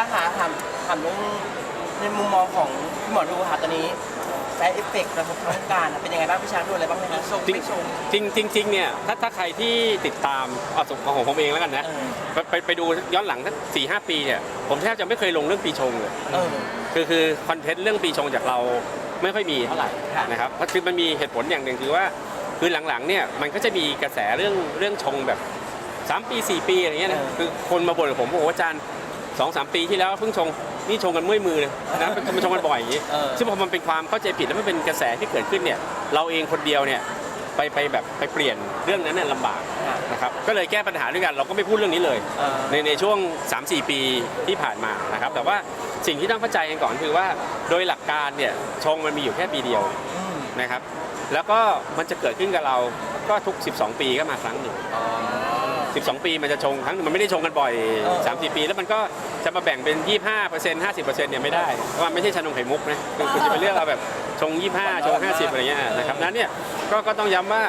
าหาถามถามเรื่องในมุมมองของพี่หมอดูค่ะตอนนี้แฟนเอฟเฟกต์กระทบทางวงการเป็นยังไงบ้างพี่ชาดูอะไรบ้างไหมคะจริงจริงจริงจริงเนี่ยถ้าถ้าใครที่ติดตามเอาสมของผมเองแล้วกันนะ เออ ไปไปไปดูย้อนหลังสักสี่ห้าปีเนี่ยผมแทบจะไม่เคยลงเรื่องปีชงเลย เออ คือคือคอนเทนต์เรื่องปีชงจากเราไม่ค่อยมีเท่าไหร่ค่ะนะครับเพราะคือมันมีเหตุผลอย่างหนึ่งคือว่า คือหลังๆเนี่ยมันก็จะมีกระแสเรื่องเรื่องชงแบบ 3 ปี 4 ปีอะไรเงี้ยนะคือคนมาบ่นกับผมบอกว่าอาจารย์ สองสามปีที่แล้วเพิ่งชงนี่ชงกันเมื่อยมือเลยนะเป็นมันชงกันบ่อยอย่างงี้เออ ซึ่งพอมันเป็นความเข้าใจผิดแล้วมันเป็นกระแสที่เกิดขึ้นเนี่ยเราเองคนเดียวเนี่ยไปไปแบบไปเปลี่ยนเรื่องนั้นเนี่ยลำบากค่ะ นะครับก็เลยแก้ปัญหาด้วยกันเราก็ไม่พูดเรื่องนี้เลย เออ ในในช่วง 3-4 ปีที่ผ่านมานะครับแต่ว่าสิ่งที่ต้องเข้าใจกันก่อนคือว่าโดยหลักการเนี่ยชงมันมีอยู่แค่ปีเดียว อืมนะครับแล้วก็มันจะเกิดขึ้นกับเราก็ทุก 12 ปีก็มาครั้งหนึ่งอ๋อ 12 ปีมันจะชงครั้งหนึ่งมันไม่ได้ชงกันบ่อยเออ3-4 ปี แล้วมันก็จะมาแบ่งเป็น 25% 50%เนี่ยไม่ได้เพราะว่าไม่ใช่ชานมไข่มุกนะคือคุณจะไปเลือกเอาแบบชง 25 ชง 50 อะไรเงี้ยนะครับนั้นเนี่ยก็ก็ต้องย้ำว่า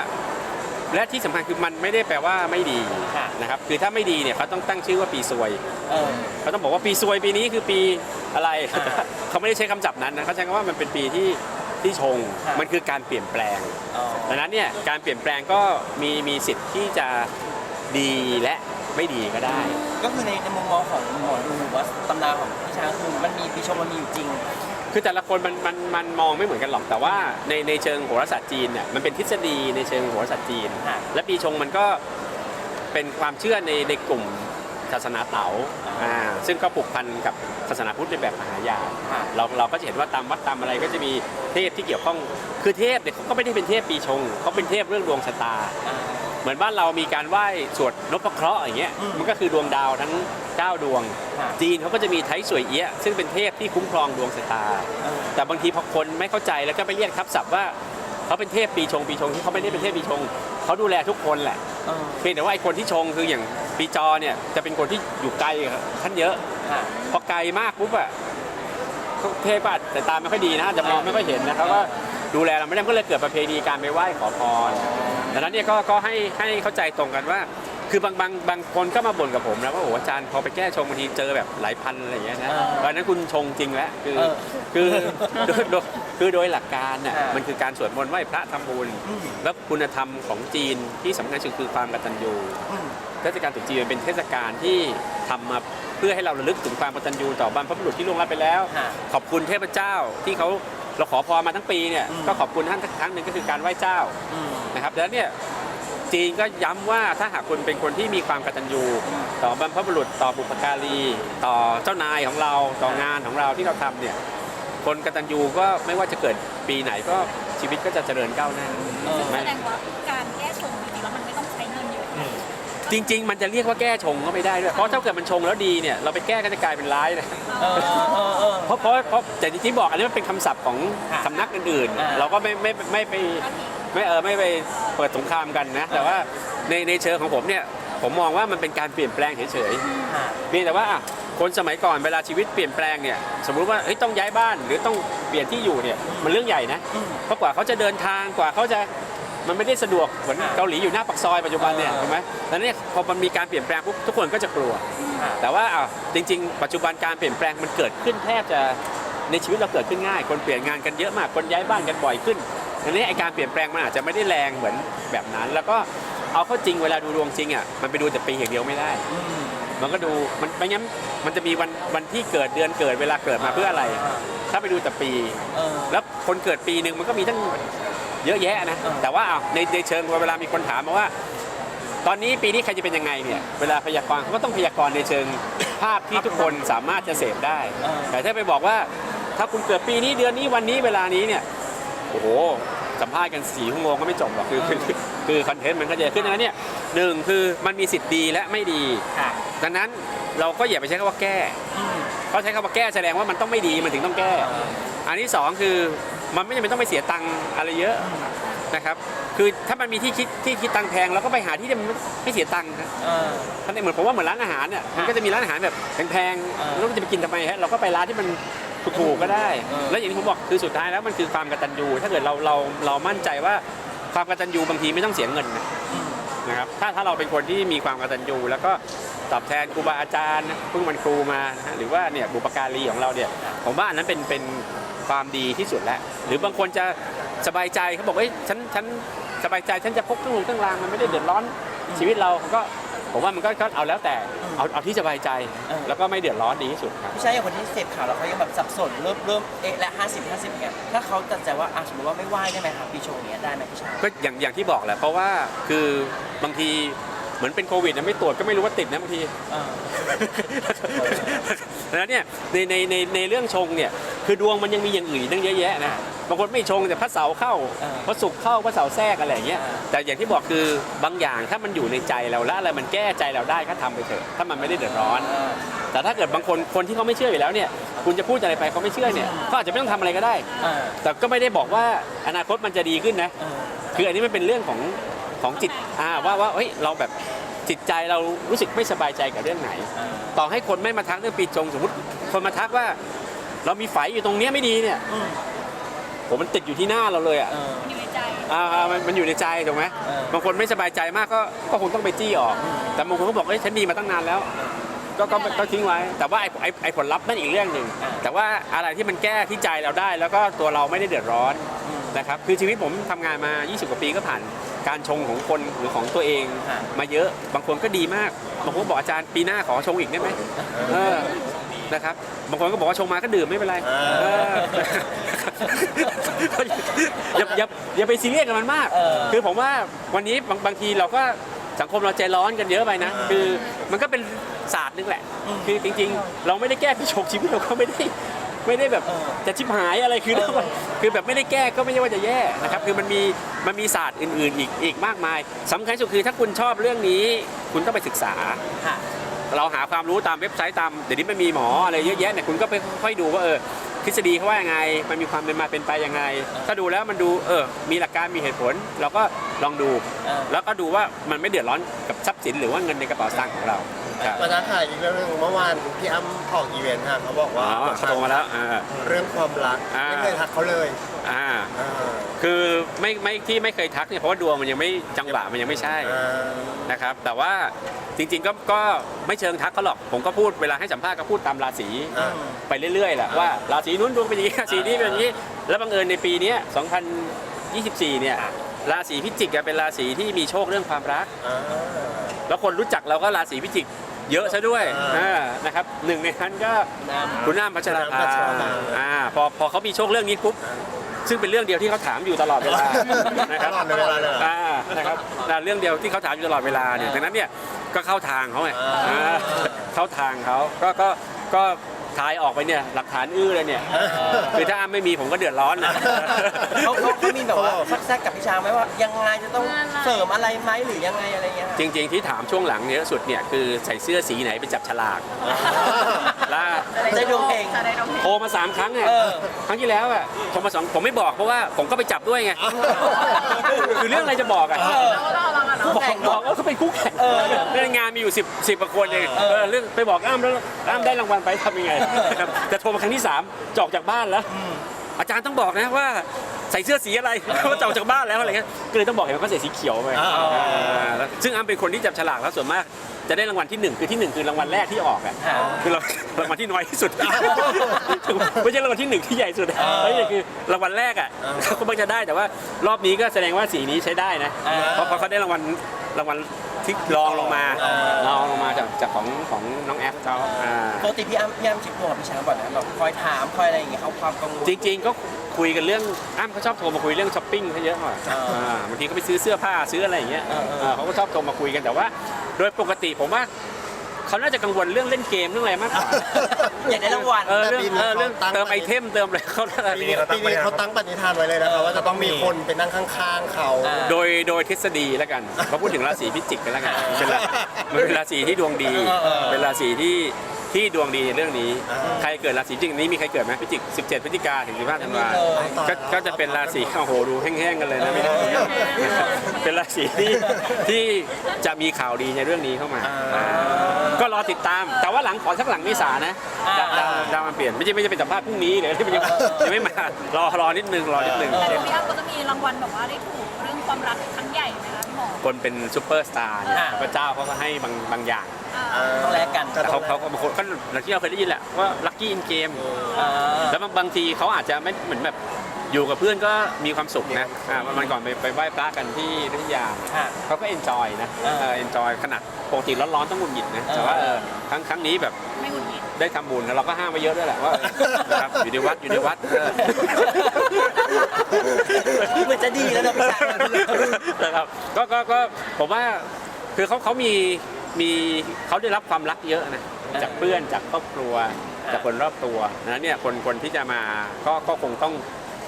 และที่สำคัญคือมันไม่ได้แปลว่าไม่ดีค่ะนะครับคือถ้าไม่ดีเนี่ยเขาต้องตั้งชื่อว่าปีซวย เออ เขาต้องบอกว่าปีซวยปีนี้คือปีอะไร อ่าเขาไม่ได้ใช้คำจับนั้นนะเขาใช้คำว่ามันเป็นปีที่ที่ชงค่ะมันคือการเปลี่ยนแปลง อ๋อ ดังนั้นเนี่ยการเปลี่ยนแปลงก็มีมีสิทธิ์ที่จะ ดีและไม่ดีก็ได้ ก็คือในในมุมมองของหมอดูหรือว่าตำนานของพี่ช้างคือมันมีปีชงมันมีอยู่จริง คือแต่ละคนมันมันมันมองไม่เหมือนกันหรอกแต่ว่าในในเชิงโหราศาสตร์จีนเนี่ยมันเป็นทฤษฎีในเชิงโหราศาสตร์จีนค่ะและปีชงมันก็เป็นความเชื่อในในกลุ่มศาสนาเต๋าอ่าซึ่งก็ผูกพันกับศาสนาพุทธในแบบมหายานค่ะ เราเราก็จะเห็นว่าตามวัดตามอะไรก็จะมีเทพที่เกี่ยวข้องคือเทพเนี่ยเขาก็ไม่ได้เป็นเทพปีชงเขาเป็นเทพเรื่องดวงชะตา อ่า เหมือนบ้านเรามีการไหว้สวดนพเคราะห์อย่างเงี้ยอืมมันก็คือดวงดาวทั้ง 9 ดวงค่ะจีนเขาก็จะมีไทสวยเอี้ยะซึ่งเป็นเทพที่คุ้มครองดวงชะตา เออแต่บางทีพอคนไม่เข้าใจแล้วก็ไปเรียกทับศัพท์ว่าเขาเป็นเทพปีชงปีชงที่เขาไม่ได้เป็นเทพปีชงเขาดูแลทุกคนแหละ เออเพียงแต่ว่าไอ้คนที่ชงคืออย่างปีจอเนี่ยจะเป็นคนที่อยู่ไกลกับท่านเยอะค่ะพอไกลมากปุ๊บอะเทพอะแต่ตาไม่ค่อยดีนะอาจจะมองไม่ค่อยเห็นนะครับว่าดูแลเราไม่ได้มันก็เลยเกิดประเพณีการไปไหว้ขอพร ดังนั้นเนี่ยก็ก็ให้ให้เข้าใจตรงกันว่า คือบางบางบางคนก็มาบ่นกับผมนะว่าโอ้โหอาจารย์พอไปแก้ชงบางทีเจอแบบหลายพันอะไรอย่างเงี้ยนะเออเพราะฉะนั้นคุณชงจริงแล้วคือเออคือโดยโดยคือโดยหลักการน่ะอ่ามัมันคือการสวดมนต์ไหว้พระทำบุญ อืมแล้วคุณธรรมของจีนที่สำคัญที่สุดคือความกตัญญู อืม เทศกาลตรุษจีนเป็นเทศกาลที่ทำมาเพื่อให้เราระลึกถึงความกตัญญูต่อบรรพบุรุษที่ล่วงลับไปแล้วค่ะขอบคุณเทพเจ้าที่เขาเราขอพรมาทั้งปีเนี่ยอืม ก็ขอบคุณท่านสักครั้งหนึ่งก็คือการไหว้เจ้า อืม นะครับดังนั้นเนี่ยจีนก็ย้ำว่าถ้าหากคุณเป็นคนที่มีความกตัญญู ต่อบรรพบุรุษต่อบุพการี ต่อเจ้านายของเราต่องานของเราที่เราทำเนี่ยคนกตัญญูก็ไม่ว่าจะเกิดปีไหนก็ชีวิตก็จะเจริญก้าวหน้าเออแสดงว่าการแก้ชงจริงๆแล้วมันไม่ต้องใช้เงินเยอะจริง ๆ มันจะเรียกว่าแก้ชงก็ไม่ได้ด้วยเพราะถ้าเกิดมันชงแล้วดีเนี่ยเราไปแก้ก็จะกลายเป็นร้ายเลยเออเออเออเพราะเพราะเพราะแต่ที่บอกอันนี้มันเป็นคำศัพท์ของค่ะสำนักอื่นอ่าๆเราก็ไม่ไม่ไม่ไปบางที ไม่เออไม่ไปเปิดสงครามกันนะ แต่ว่าในในเชิงของผมเนี่ยผมมองว่ามันเป็นการเปลี่ยนแปลงเฉยค่ะๆเพียงแต่ว่าอะคนสมัยก่อนเวลาชีวิตเปลี่ยนแปลงเนี่ยสมมุติว่าเฮ้ยต้องย้ายบ้านหรือต้องเปลี่ยนที่อยู่เนี่ยมันเรื่องใหญ่นะอืมเพราะกว่าเขาจะเดินทางกว่าเขาจะมันไม่ได้สะดวกเหมือนอ่าเกาหลีอยู่หน้าปากซอยปัจจุบันเนี่ยเออถูกไหมดังนั้นเนี่ยพอมันมีการเปลี่ยนแปลงปุ๊บทุกคนก็จะกลัวค่ะแต่ว่าอะจริง ๆ ปัจจุบันการเปลี่ยนแปลงมันเกิดขึ้นแทบจะในชีวิตเราเกิดขึ้นง่าย คนเปลี่ยนงานกันเยอะมาก คนย้ายบ้านกันบ่อยขึ้น ดังนี้ไอการเปลี่ยนแปลงมันอาจจะไม่ได้แรงเหมือนแบบนั้น แล้วก็เอาเข้าจริงเวลาดูดวงจริงอะมันไปดูแต่ปีอย่างเดียวไม่ได้อืมมันก็ดูมันไม่งั้นมันจะมีวันวันที่เกิดเดือนเกิดเวลาเกิดมาเพื่ออะไร ถ้าไปดูแต่ปี เออ แล้วคนเกิดปีหนึ่งมันก็มีทั้งเยอะแยะนะ เออ แต่ว่าอ้าวในในเชิงเวลามีคนถามมาว่า ตอนนี้ปีนี้ใครจะเป็นยังไงเนี่ย เวลาพยากรณ์เขาก็ต้องพยากรณ์ในเชิงภาพที่ทุกคนสามารถจะเสพได้เออแต่ถ้าไปบอกว่า ถ้าคุณเกิดปีนี้เดือนนี้วันนี้เวลานี้เนี่ย โอ้โห สัมภาษณ์กันสี่ชั่วโมงก็ไม่จบหรอกคือคือคือคือคอนเทนต์มันก็จะขึ้นดังนั้นเนี่ยหนึ่งคือมันมีสิทธิ์ดีและไม่ดีค่ะดังนั้นเราก็อย่าไปใช้คำว่าแก้อืมเขาใช้คำว่าแก้แสดงว่ามันต้องไม่ดีมันถึงต้องแก้ อันที่สองคือมันไม่จำเป็นต้องไปเสียตังค์อะไรเยอะนะครับ คือถ้ามันมีที่คิดที่คิดตังค์แพงเราก็ไปหาที่ที่มันไม่เสียตังค์ครับเออ ท่านเหมือนผมว่าเหมือนร้านอาหารเนี่ยมันก็จะมีร้านอาหารแบบแพงเออๆแล้วมันจะไปกินทำไมฮะเราก็ไปร้านที่มัน ถูกๆก็ได้ เออ แล้วอย่างที่ผมบอกคือสุดท้ายแล้วมันคือความกตัญญูถ้าเกิดเราเราเรามั่นใจว่าความกตัญญูบางทีไม่ต้องเสียเงินนะนะครับถ้าถ้าเราเป็นคนที่มีความกตัญญูแล้วก็ตอบแทนครูบาอาจารย์เพิ่งมันครูมานะฮะหรือว่าเนี่ยบุปการีของเราเนี่ยผมว่าอันนั้นเป็นเป็นความดีที่สุดแล้ว หรือบางคนจะสบายใจเขาบอกเอ้ยฉันฉันสบายใจฉันจะพกเครื่องลงเครื่องรางมันไม่ได้เดือดร้อนชีวิตเราก็ผมว่ามันก็ก็เอาแล้วแต่ เอาเอาที่สบายใจแล้วก็ไม่เดือดร้อนดีที่สุดครับ พี่ชายอย่างคนที่เสพข่าวแล้วเขายังแบบสับสนเริ่มเริ่มเอ๊ะและห้าสิบห้าสิบเนี่ยถ้าเขาตัดใจว่าอะสมมติว่าไม่ไหว้ได้ไหมครับปีชงเนี้ยได้ไหมพี่ชาย ก็อย่างอย่างที่บอกแหละเพราะว่าคือบางทีเหมือนเป็นโควิดนะไม่ตรวจก็ไม่รู้ว่าติดนะบางทีอ่าแล้วเนี่ยในในในในเรื่องชงเนี่ยคือดวงมันยังมีอย่างอื่นอีกตั้งเยอะแยะนะ บางคนไม่ชงแต่พระเสาร์เข้าอ่าพระศุกร์เข้าพระเสาร์แทรกอะไรอย่างเงี้ยอ่า แต่อย่างที่บอกคือบางอย่างถ้ามันอยู่ในใจเราแล้วอะไรมันแก้ใจเราได้ก็ทำไปเถอะถ้ามันไม่ได้เดือดร้อน อ่า แต่ถ้าเกิดบางคนคนที่เขาไม่เชื่ออยู่แล้วเนี่ยคุณจะพูดอะไรไปเขาไม่เชื่อเนี่ยเขาอาจจะไม่ต้องทำอะไรก็ได้ อ่าแต่ก็ไม่ได้บอกว่าอนาคตมันจะดีขึ้นนะ อ่า คืออันนี้มันเป็นเรื่องของของจิตอ่าว่าว่าเฮ้ยเราแบบจิตใจเรารู้สึกไม่สบายใจกับเรื่องไหน อ่า ต่อให้คนไม่มาทักเรื่องปีจงสมมติคนมาทักว่า เรามีไฝอยู่ตรงเนี้ยไม่ดีเนี่ย อืม ผมมันติดอยู่ที่หน้าเราเลยอะเออ อยู่ในใจอ่าอ่ามันมันอยู่ในใจถูกไหมเออ บางคนไม่สบายใจมากก็ก็คงต้องไปจี้ออก แต่บางคนก็บอกเอ้ยฉันดีมาตั้งนานแล้ว ก็ก็ก็ทิ้งไว้ แต่ว่าไอ้ไอ้ไอ้ผลลัพธ์นั่นอีกเรื่องหนึ่งอ่าแต่ว่าอะไรที่มันแก้ที่ใจเราได้ แล้วก็ตัวเราไม่ได้เดือดร้อนอืมนะครับคือชีวิตผมทำงานมา 20 กว่าปีก็ผ่าน การชงของคนหรือของตัวเอง ฮะ มาเยอะบางคนก็ดีมากบางคนบอกอาจารย์ปีหน้าขอชงอีกได้ไหมเออนะครับบางคนก็บอกว่าชงมาก็ดื่มไม่เป็นไรเออ อย่าอย่าอย่าไปซีเรียสกับมันมาก เออ คือผมว่าวันนี้บางบางทีเราก็สังคมเราใจร้อนกันเยอะไปนะ คือมันก็เป็นศาสตร์นึงแหละ คือจริง ๆ เราไม่ได้แก้ปีชงชีวิตเราก็ไม่ได้ไม่ได้แบบเออจะชิบหายอะไรคือเออคือแบบไม่ได้แก้ก็ไม่ใช่ว่าจะแย่นะครับคือมันมีมันมีศาสตร์อื่น ๆ อีกอีกมากมายสำคัญที่สุดคือถ้าคุณชอบเรื่องนี้ คุณต้องไปศึกษา ค่ะ เราหาความรู้ตามเว็บไซต์ตามเดี๋ยวนี้มันมีหมออะไรเยอะแยะเนี่ยคุณก็ไปค่อยๆดูว่าเออ ทฤษฎีเขาว่ายังไง มันมีความเป็นมาเป็นไปยังไง ถ้าดูแล้วมันดูเออ มีหลักการมีเหตุผล เราก็ลองดูเออแล้วก็ดูว่ามันไม่เดือดร้อนกับทรัพย์สินหรือว่าเงินในกระเป๋าสตางค์ของเราครับมานะค่ะอีกเรื่องหนึงเมื่อวานพี่อ้ำออกอีเวนต์ค่ะเขาบอกอ๋ว่าอเขาโทรมาแล้วอ่า เรื่องความรักอ่า ไม่เคยทักเขาเลยอ่า อ่าคือไม่ไม่ที่ไม่เคยทักเนี่ยเพราะว่าดวงมันยังไม่จังหวะมันยังไม่ใช่อ่านะครับ แต่ว่า จริงๆก็ก็ไม่เชิงทักเขาหรอก ผมก็พูดเวลาให้สัมภาษณ์ก็พูดตามราศีอ่า ไปเรื่อยๆแหละว่าราศีนู้นดวงเป็นอย่างนี้ราศีนี้เป็นอย่างนี้ แล้วบังเอิญในปีเนี้ย2024 เนี่ยราศีพิจิกอะเป็นราศีที่มีโชคเรื่องความรัก อ่า แล้วคนรู้จักเราก็ราศีพิจิกเยอะซะด้วยอ่า อ่านะครับหนึ่งในนั้นก็น้ำ คุณน้ำพัชราคุณน้ำพัชราภา อ่าพอพอเขามีโชคเรื่องนี้ปุ๊บซึ่งเป็นเรื่องเดียวที่เขาถามอยู่ตลอดเวลานะคตรับลอดเวลาเลยเหรอ อ่านะครับอ่าเรื่องเดียวที่เขาถามอยู่ตลอดเวลาเนี่ย ดังนั้นเนี่ย ก็เข้าทางเขาไงอ่าอ่าเข้าทางเขาก็ก็ก็ทายออกไปเนี่ยหลักฐานอื้อเลยเนี่ยคือถ้าอ้ำไม่มีผมก็เดือดร้อนนะ เขาเขาเขามีแบบว่าซักแซกกับพี่ช้างไหมว่า ยังไงจะต้องเสริมอะไรไหมหรือยังไงอะไรเงี้ยจริงๆที่ถามช่วงหลังเยอะสุดเนี่ยคือใส่เสื้อสีไหนไปจับฉลากล่าได้ดวงเองจะได้ดวงเฮงโทรมาสามครั้งอะเออ ครั้งที่แล้วอะโทรมาสองผมไม่บอกเพราะว่าผมก็ไปจับด้วยไงคือเรื่องอะไรจะบอกอะเออเราเรา เราบอกบอกว่าเขาเป็นคู่แข่งเออในงานมีอยู่ 10 10กว่าคนเองเออเออเรื่องไปบอกอ้ามแล้วอ้ามได้รางวัลไปทำยังไงนะครับแต่โทรมาครั้งที่ 3จออกจากบ้านแล้ว อาจารย์ต้องบอกนะว่า ใส่เสื้อสีอะไรว่าจะออกจากบ้านแล้วอะไรเงี้ยก็เลยต้องบอกเห็นว่าเขาใส่สีเขียวไปอ่าอ่าแล้วซึ่งอ้ำเป็นคนที่จับฉลากแล้วส่วนมาก จะได้รางวัลที่หนึ่งคือที่หนึ่งคือรางวัลแรกที่ออกอะอ่าคือรางรางวัลที่น้อยที่สุด ไม่ใช่รางวัลที่หนึ่งที่ใหญ่สุดอ่าเฮ้ยคือรางวัลแรกอะเขาก็มักจะได้แต่ว่ารอบนี้ก็แสดงว่าสีนี้ใช้ได้นะอ่าเพราะเพราะเขาได้รางวัลรางวัลที่รองลงมาอ่ารองลงมาจากจากของของน้องแอฟเขาอ่าป กติพี่อ้ำพี่อ้ำเช็คดวงกับพี่ช้างบ่อยไหมแบบคอยถามคอยอะไรอย่างเงี้ยเขาความกังวล จริงๆก็คุยกันเรื่องอ้ำเขาชอบโทรมาคุยเรื่องช้อปปิ้งเขาเยอะกว่าอ่าอ่าบางทีก็ไปซื้อเสื้อผ้าซื้ออะไรอย่างเงี้ยอ่าๆอ่าเขาก็ชอบโทรมาคุยกันแต่ว่า โดยปกติผมว่าเขาน่าจะกังวลเรื่องเล่นเกมเรื่องอะไรมากกว่าอยากได้รางวัล เออเรื่องแต่ปีนี้เออเรื่องเขาตั้งเติมไอเทมเติมอะไรเขาน่าจะปีนี้ปีนี้เขาตั้งปณิธานไว้เลยนะคะว่าจะต้องมีคนไปนั่งข้างๆเขา อ่า โดยโดยทฤษฎีแล้วกันเขาพูดถึงราศีพิจิกกันแล้วกันเป็นรามันเป็นราศีที่ดวงดี เออเออ เป็นราศีที่ ที่ดวงดีในเรื่องนี้อ่าใครเกิดราศีพิจิกนี้มีใครเกิดไหมพิจิก 17พฤศจิกาถึง15ธันวาไม่มีเลยก็ก็จะเป็นราศีโอ้โหดูแห้งๆกันเลยนะไม่ได้นะครับเป็นราศีที่ที่จะมีข่าวดีในเรื่องนี้เข้ามาอ่าก็รอติดตาม แต่ว่าหลังขอสักหลังเมษานะอ่าดาวดาวดาวมันเปลี่ยนไม่ใช่ไม่ใช่เป็นสัมภาษณ์พรุ่งนี้เลยที่มันยังยังไม่มารอรอนิดนึงรอนิดนึงแต่เดี๋ยวพี่อ้ำก็จะมีรางวัลแบบว่าได้ถูกเรื่องความรักครั้งใหญ่ไหมคะพี่หมอคนเป็นซูเปอร์สตาร์เนี่ยอ่าพระเจ้าเขาก็ให้บางบางอย่าง ต้องแลกกันแต่เขาเขาก็บางคนก็อย่างที่เราเคยได้ยินแหละว่าลัคกี้อินเกมอ่าแล้วบางบางทีเขาอาจจะไม่เหมือนแบบอยู่กับเพื่อนก็มีความสุขนะอ่าวันก่อนไปไปไหว้พระกันที่พัทยาค่ะเขาก็เอนจอยนะเออเอนจอยขนาดปกติร้อนๆต้องหงุดหงิดนะเออแต่ว่าเออครั้งครั้งนี้แบบไม่หงุดหงิดได้ทำบุญแล้วเราก็ห้ามไปเยอะด้วยแหละว่าเออนะครับอยู่ในวัดอยู่ในวัดเออเหมือนจะดีแล้วนะพี่ชายนะครับก็ก็ก็ผมว่าคือเขาเขามี มีเขาได้รับความรักเยอะนะจากเพื่อนจากครอบครัวจากคนรอบตัวนะเนี่ยคนคนที่จะมาก็ก็คงต้อง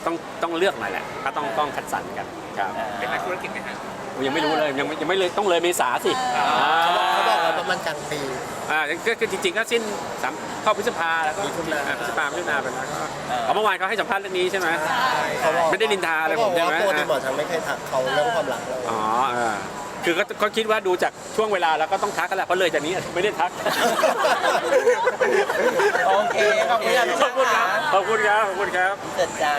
ต้องต้องเลือกหน่อยแหละก็ต้องต้องคัดสรรกันครับเป็นนักธุรกิจยังไม่รู้เลยยังไม่ยังไม่เลยต้องเลยเมษาสิเขาบอกว่าประมาณกลางปีอ่าก็คือจริงๆก็สิ้นสามเข้าพฤษภาแล้วก็มิถุนาอ่าพฤษภาพฤษภาไปแล้วก็เอาเมื่อวานเขาให้สัมภาษณ์เรื่องนี้ใช่ไหมเขาบอกไม่ได้นินทาอะไรเขาผบอมกใช่ว่าไหมปกติหมอทางไม่เคยทักเขาเรื่องความรักเลยอ๋อเออ คือก็ก็คิดว่าดูจากช่วงเวลาแล้วก็ต้องทักกันแหละเพราะเลยจากนี้ไม่ได้ทัก โอเค ขอบคุณครับพี่ขชาอบคุณครับขอบคุณครับ ขอบคุณครับ เสร็จจ้า